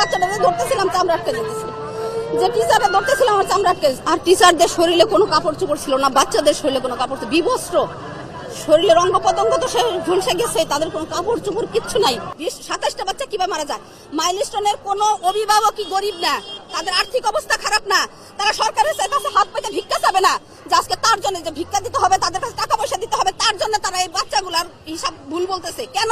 বাচ্চাটাকে ধরতেছিলাম, চামড়া আটকে যেতেছিল। যে টিচাররা ধরতেছিলাম, আমার চামড়া আটকে আর টিচারদের শরীরে কোনো কাপড় চোপড় ছিল না, বাচ্চাদের শরীরে কোনো কাপড় বিবস্ত্র। শরীরের অঙ্গ পতঙ্গ তো সে ঝলসে গেছে, তাদের কোনো কাপড় চোপড় কিচ্ছু নাই। বিশ সাতাশটা বাচ্চা কীভাবে মারা যায়? মাইলস্টোনের কোনো অভিভাবকই গরিব না, তাদের আর্থিক অবস্থা খারাপ না, তারা সরকারের কাছে হাত পেতে ভিক্ষা চাবে না। যে আজকে তার জন্য যে ভিক্ষা দিতে হবে, তাদের কাছে টাকা পয়সা দিতে হবে, তার জন্য তারা এই বাচ্চাগুলার হিসাব ভুল বলতেছে। কেন?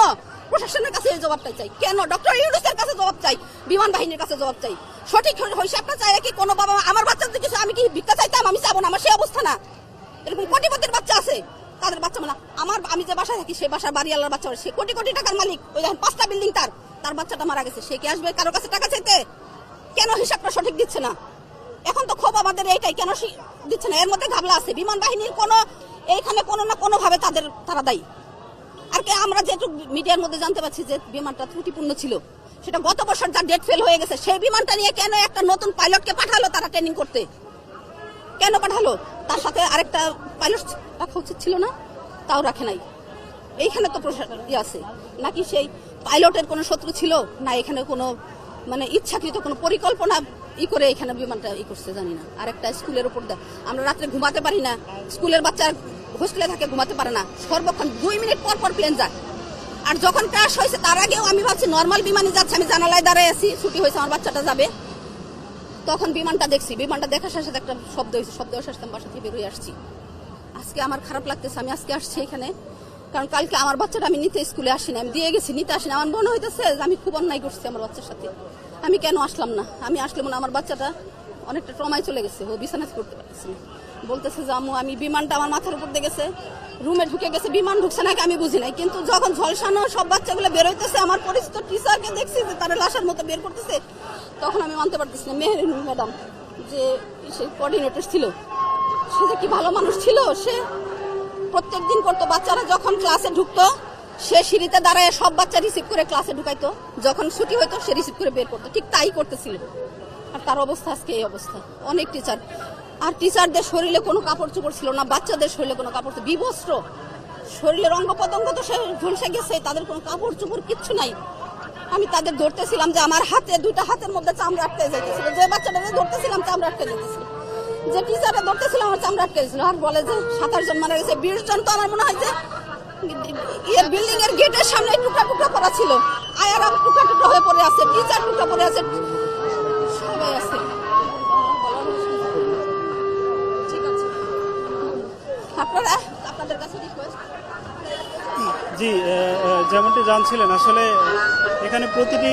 প্রশাসনের কাছে জবাবটা চাই কেন? ডক্টর ইউনুসের কাছে জবাব চাই, বিমান বাহিনীর কাছে জবাব চাই। সঠিক হিসাবটা চাই কি কোনো বাবা আমার বাচ্চাদের কিছু আমি কি ভিক্ষা চাইতাম? আমি চাবো না, আমার সেই অবস্থা না। এরকম কোটিপতির বাচ্চা আছে, তাদের বাচ্চা মানে আমার আমি যে বাসায় থাকি সেই বাসার বাড়ি আল্লাহর বাচ্চা সে কোটি কোটি টাকার মালিক। ওই দেখেন, পাঁচটা বিল্ডিং তার। তার বাচ্চাটা মারা গেছে। সে কি আসবে কারও কাছে টাকা চাইতে? কেন হিসাবটা সঠিক দিচ্ছে না? এখন তো ক্ষোভ আমাদের এইটাই, কেন দিচ্ছে না? এর মধ্যে ঘাবলা আছে। বিমান বাহিনীর কোনো এইখানে কোনো না কোনোভাবে তাদের তারা দায়ী। আর কি, আমরা যেটুকু মিডিয়ার মধ্যে জানতে পারছি যে বিমানটা ত্রুটিপূর্ণ ছিল, সেটা গত বছর যা ডেট ফেল হয়ে গেছে, সেই বিমানটা নিয়ে কেন একটা নতুন পাইলটকে পাঠালো তারা ট্রেনিং করতে? কেন পাঠালো? তার সাথে আরেকটা পাইলট রাখা উচিত ছিল না? তাও রাখে নাই। এইখানে তো ইয়ে আছে। নাকি সেই পাইলটের কোনো শত্রু ছিল? না, এখানে কোনো মানে ইচ্ছাকৃত কোনো পরিকল্পনা ই করে এখানে বিমানটা ই করছে, জানি না। আর একটা স্কুলের উপর আমরা রাত্রে ঘুমাতে পারি না। স্কুলের বাচ্চা হোস্টেলে থাকে, ঘুমাতে পারে না। সর্বক্ষণ দুই মিনিট পর পর প্লেন যায়। আর যখন ক্রাশ হয়েছে, তার আগেও আমি ভাবছি নর্মাল বিমানে যাচ্ছে, আমি জানালায় দাঁড়ায় আছি, ছুটি হয়েছে, আমার বাচ্চাটা যাবে। তখন বিমানটা দেখছি। বিমানটা দেখার সাথে একটা শব্দ হয়েছে, শব্দ আসার সাথে বাসা থেকে বেরোয় আসছি। আজকে আমার খারাপ লাগতেছে, আমি আজকে আসছি এখানে। কারণ কালকে আমার বাচ্চাটা আমি নিতে স্কুলে আসিনি, আমি দিয়ে গেছি, নিতে আসিনি। আমার মনে হইতেছে আমি খুব অন্যায় করছি আমার বাচ্চার সাথে। আমি কেন আসলাম না? আমি আসলে মনে আমার বাচ্চাটা অনেকটা ট্রমায় চলে গেছে, ও বিছানা করতে পারতেছে না। বলতেছে যে আমি বিমানটা আমার মাথার উপর দিয়ে গেছে, রুমে ঢুকে গেছে, বিমান ঢুকছে নাকি আমি বুঝি নাই। কিন্তু যখন ঝলসানো সব বাচ্চাগুলো বেরোইতেছে আমার পরিচিত টিচারকে দেখছি যে তারা লাশার মতো বের করতেছে, তখন আমি মানতে পারতেছি না। মেহেরিন ম্যাডাম, যে সে কোঅর্ডিনেটর ছিল, সে যে কি ভালো মানুষ ছিল, সে প্রত্যেক দিন করতো, বাচ্চারা যখন ক্লাসে ঢুকতো, সে সিঁড়িতে দাঁড়ায়, সব বাচ্চা রিসিভ করে ক্লাসে ঢুকাইতো। যখন ছুটি হইতো, সে রিসিভ করে বের করতো। ঠিক তাই করতেছিল। আর তার অবস্থা আজকে এই অবস্থা। অনেক টিচার আর টিচারদের শরীরে কোনো কাপড় চোপড় ছিল না, বাচ্চাদের শরীরে কোনো কাপড় বিবস্ত্র। শরীরের অঙ্গ পতঙ্গ তো সে ঝলসে গেছে, তাদের কোনো কাপড় চোপড় কিচ্ছু নাই। আমি তাদের ধরতেছিলাম যে আমার হাতে, দুইটা হাতের মধ্যে চামড়া আটকে যেতেছিল। যে বাচ্চাটাকে ধরতেছিলাম, চামড়া আটকে যেতেছিল। যে টিচাররা ধরতেছিল আমার চামড়া আটকে গেছিল আর বলে যে সাতাশ জন মারা গেছে। বিশ জন তো আমার মনে হয় যে ইয়ে বিল্ডিং এর গেটের সামনে টুকরা টুকরা করা ছিল। আয়ারা টুকরা টুকরা হয়ে পড়ে আছে টিচার টুকরা পড়ে আছে সবাই আছে ঠিক আছে আপনারা আপনাদের কাছে রিকোয়েস্ট জি যেমনটি জানছিলেন আসলে এখানে প্রতিটি